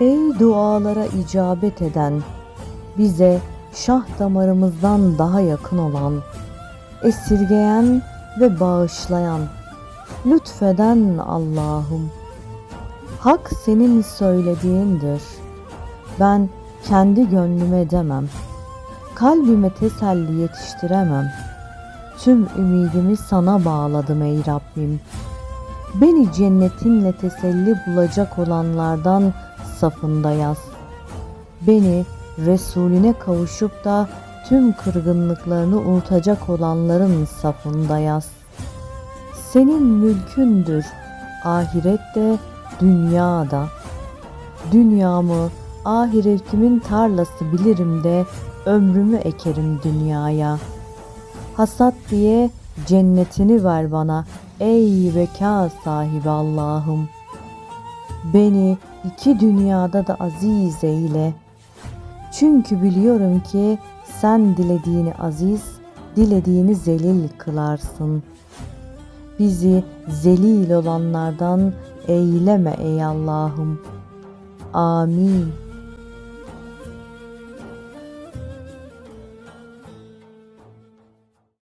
Ey dualara icabet eden, bize şah damarımızdan daha yakın olan, esirgeyen ve bağışlayan, lütfeden Allah'ım. Hak senin söylediğindir. Ben kendi gönlüme demem. Kalbime teselli yetiştiremem. Tüm ümidimi sana bağladım ey Rabbim. Beni cennetinle teselli bulacak olanlardan safında yaz. Beni Resulüne kavuşup da tüm kırgınlıklarını unutacak olanların safında yaz. Senin mülkündür ahirette dünyada. Dünyamı ahiretimin tarlası bilirim de ömrümü ekerim dünyaya. Hasat diye cennetini ver bana ey veka sahibi Allah'ım. Beni iki dünyada da aziz eyle. Çünkü biliyorum ki sen dilediğini aziz, dilediğini zelil kılarsın. Bizi zelil olanlardan eyleme ey Allah'ım. Amin.